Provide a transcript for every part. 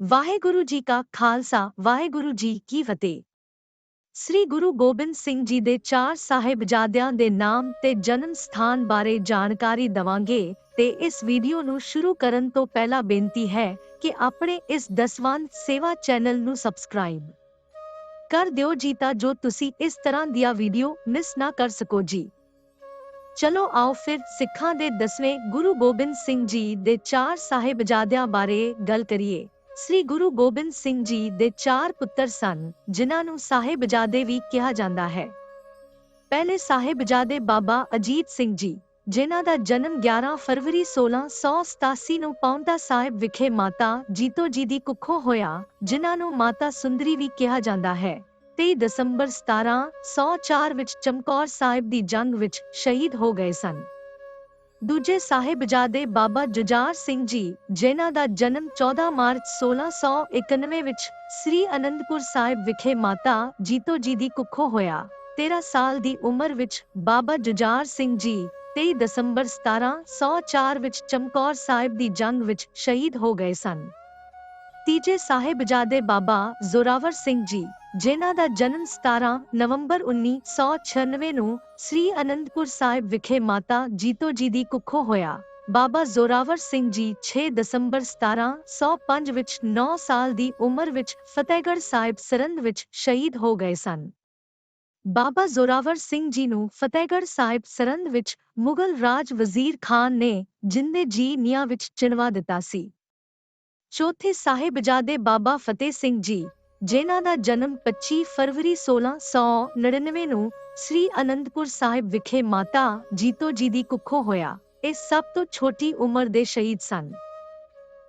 ਵਾਹਿਗੁਰੂ ਜੀ ਕਾ ਖਾਲਸਾ, ਵਾਹਿਗੁਰੂ ਜੀ ਕੀ ਫਤਿਹ। ਸ੍ਰੀ ਗੁਰੂ ਗੋਬਿੰਦ ਸਿੰਘ ਜੀ ਦੇ ਚਾਰ ਸਾਹਿਬਜ਼ਾਦਿਆਂ ਦੇ ਨਾਮ ਤੇ ਜਨਮ ਸਥਾਨ ਬਾਰੇ ਜਾਣਕਾਰੀ ਦਵਾਂਗੇ ਤੇ ਇਸ ਵੀਡੀਓ ਨੂੰ ਸ਼ੁਰੂ ਕਰਨ ਤੋਂ ਪਹਿਲਾਂ ਬੇਨਤੀ ਹੈ ਕਿ ਆਪਣੇ ਇਸ ਦਸਵੰਧ ਸੇਵਾ ਚੈਨਲ ਨੂੰ ਸਬਸਕ੍ਰਾਈਬ ਕਰ ਦਿਓ ਜੀ ਤਾਂ ਜੋ ਤੁਸੀਂ ਇਸ ਤਰ੍ਹਾਂ ਦੀਆਂ ਵੀਡੀਓ ਮਿਸ ਨਾ ਕਰ ਸਕੋ ਜੀ। ਚਲੋ ਆਓ ਫਿਰ ਸਿੱਖਾਂ ਦੇ ਦਸਵੇਂ ਗੁਰੂ ਗੋਬਿੰਦ ਸਿੰਘ ਜੀ ਦੇ ਚਾਰ ਸਾਹਿਬਜ਼ਾਦਿਆਂ ਬਾਰੇ ਗੱਲ ਕਰੀਏ। ਸ੍ਰੀ ਗੁਰੂ ਗੋਬਿੰਦ ਸਿੰਘ ਜੀ ਦੇ ਚਾਰ ਪੁੱਤਰ ਸਨ, ਜਿਨ੍ਹਾਂ ਨੂੰ ਸਾਹਿਬਜ਼ਾਦੇ ਵੀ ਕਿਹਾ ਜਾਂਦਾ ਹੈ। ਪਹਿਲੇ ਸਾਹਿਬਜ਼ਾਦੇ ਬਾਬਾ ਅਜੀਤ ਸਿੰਘ ਜੀ, ਜਿਨ੍ਹਾਂ ਦਾ ਜਨਮ 11 ਫਰਵਰੀ 1687 ਨੂੰ ਪੌਂਟਾ ਸਾਹਿਬ ਵਿਖੇ ਮਾਤਾ ਜੀਤੋ ਜੀ ਦੀ ਕੁੱਖੋਂ ਹੋਇਆ, ਜਿਨ੍ਹਾਂ ਨੂੰ ਮਾਤਾ ਸੁੰਦਰੀ ਵੀ ਕਿਹਾ ਜਾਂਦਾ ਹੈ। 23 ਦਸੰਬਰ 1704 ਵਿੱਚ ਚਮਕੌਰ ਸਾਹਿਬ ਦੀ ਜੰਗ ਵਿੱਚ ਸ਼ਹੀਦ ਹੋ ਗਏ ਸਨ। ਦੂਜੇ ਸਾਹਿਬਜ਼ਾਦੇ ਬਾਬਾ ਜੁਝਾਰ ਸਿੰਘ ਜੀ, ਜਿਨ੍ਹਾਂ ਦਾ ਜਨਮ 14 ਮਾਰਚ 1691 ਵਿੱਚ ਸ੍ਰੀ ਅਨੰਦਪੁਰ ਸਾਹਿਬ ਵਿਖੇ ਮਾਤਾ ਜੀਤੋ ਜੀ ਦੀ ਕੁੱਖੋਂ ਹੋਇਆ। 13 ਸਾਲ ਦੀ ਉਮਰ ਵਿੱਚ ਬਾਬਾ ਜੁਝਾਰ ਸਿੰਘ ਜੀ 23 ਦਸੰਬਰ 1704 ਵਿੱਚ ਚਮਕੌਰ ਸਾਹਿਬ ਦੀ ਜੰਗ ਵਿੱਚ ਸ਼ਹੀਦ ਹੋ ਗਏ ਸਨ। ਤੀਜੇ ਸਾਹਿਬਜ਼ਾਦੇ ਬਾਬਾ ਜ਼ੋਰਾਵਰ ਸਿੰਘ ਜੀ ਜਿਨ੍ਹਾਂ ਦਾ ਜਨਮ 17 ਨਵੰਬਰ 1996 ਨੂੰ ਸ੍ਰੀ ਅਨੰਦਪੁਰ ਸਾਹਿਬ ਵਿਖੇ ਮਾਤਾ ਜੀਤੋ ਜੀ ਦੀ ਕੁੱਖੋਂ ਹੋਇਆ। ਬਾਬਾ ਜ਼ੋਰਾਵਰ ਸਿੰਘ ਜੀ 6 ਦਸੰਬਰ 1705 ਵਿੱਚ 9 ਸਾਲ ਦੀ ਉਮਰ ਵਿੱਚ ਫਤਿਹਗੜ੍ਹ ਸਾਹਿਬ ਸਰੰਦ ਵਿੱਚ ਸ਼ਹੀਦ ਹੋ ਗਏ ਸਨ। ਬਾਬਾ ਜ਼ੋਰਾਵਰ ਸਿੰਘ ਜੀ ਨੂੰ ਫਤਿਹਗੜ੍ਹ ਸਾਹਿਬ ਸਰੰਦ ਵਿੱਚ ਮੁਗਲ ਰਾਜ ਵਜ਼ੀਰ ਖਾਨ ਨੇ ਜਿੰਦੇ ਜੀ ਨੀਆਂ ਵਿੱਚ ਚਿਣਵਾ ਦਿੱਤਾ ਸੀ। ਚੌਥੇ ਸਾਹਿਬਜ਼ਾਦੇ ਬਾਬਾ ਫਤਿਹ ਸਿੰਘ ਜੀ ਜਿਨ੍ਹਾਂ ਦਾ ਜਨਮ 25 ਫਰਵਰੀ 1699 ਨੂੰ ਸ੍ਰੀ ਅਨੰਦਪੁਰ ਸਾਹਿਬ ਵਿਖੇ ਮਾਤਾ ਜੀਤੋ ਜੀ ਦੀ ਕੁੱਖੋਂ ਹੋਇਆ। ਇਹ ਸਭ ਤੋਂ ਛੋਟੀ ਉਮਰ ਦੇ ਸ਼ਹੀਦ ਸਨ।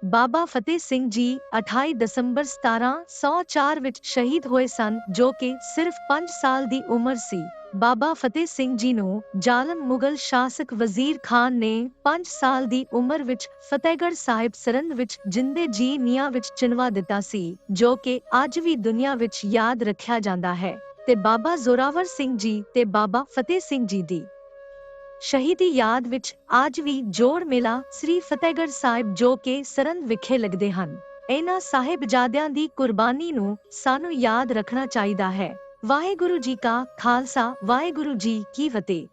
ਬਾਬਾ ਫਤਿਹ ਸਿੰਘ ਜੀ 28 ਦਸੰਬਰ 1704 ਵਿੱਚ ਸ਼ਹੀਦ ਹੋਏ ਸਨ, ਜੋ ਕਿ ਸਿਰਫ 5 ਸਾਲ ਦੀ ਉਮਰ ਸੀ। ਬਾਬਾ ਫਤਿਹ ਸਿੰਘ ਜੀ ਨੂੰ ਜ਼ਾਲਮ ਮੁਗਲ ਸ਼ਾਸਕ ਵਜ਼ੀਰ ਖਾਨ ਨੇ 5 ਸਾਲ ਦੀ ਉਮਰ ਵਿੱਚ ਫਤਿਹਗੜ੍ਹ ਸਾਹਿਬ ਸਰੰਦ ਵਿੱਚ ਜਿੰਦੇ ਜੀ ਨੀਆਂ ਵਿੱਚ ਚਿਣਵਾ ਦਿੱਤਾ ਸੀ, ਜੋ ਕਿ ਅੱਜ ਵੀ ਦੁਨੀਆ ਵਿੱਚ ਯਾਦ ਰੱਖਿਆ ਜਾਂਦਾ ਹੈ। ਤੇ ਬਾਬਾ ਜ਼ੋਰਾਵਰ ਸਿੰਘ ਜੀ ਤੇ ਬਾਬਾ ਫਤਿਹ ਸਿੰਘ ਜੀ ਦੀ ਸ਼ਹੀਦੀ ਯਾਦ ਵਿੱਚ ਅੱਜ ਵੀ ਜੋੜ ਮੇਲਾ ਸ੍ਰੀ ਫਤਿਹਗੜ੍ਹ ਸਾਹਿਬ ਜੋ ਕਿ ਸਰੰਦ ਵਿਖੇ ਲੱਗਦੇ ਹਨ। ਇਹਨਾਂ ਸਾਹਿਬਜ਼ਾਦਿਆਂ ਦੀ ਕੁਰਬਾਨੀ ਨੂੰ ਸਾਨੂੰ ਯਾਦ ਰੱਖਣਾ ਚਾਹੀਦਾ ਹੈ। ਵਾਹਿਗੁਰੂ ਜੀ ਕਾ ਖਾਲਸਾ, ਵਾਹਿਗੁਰੂ ਜੀ ਕੀ ਫਤਿਹ।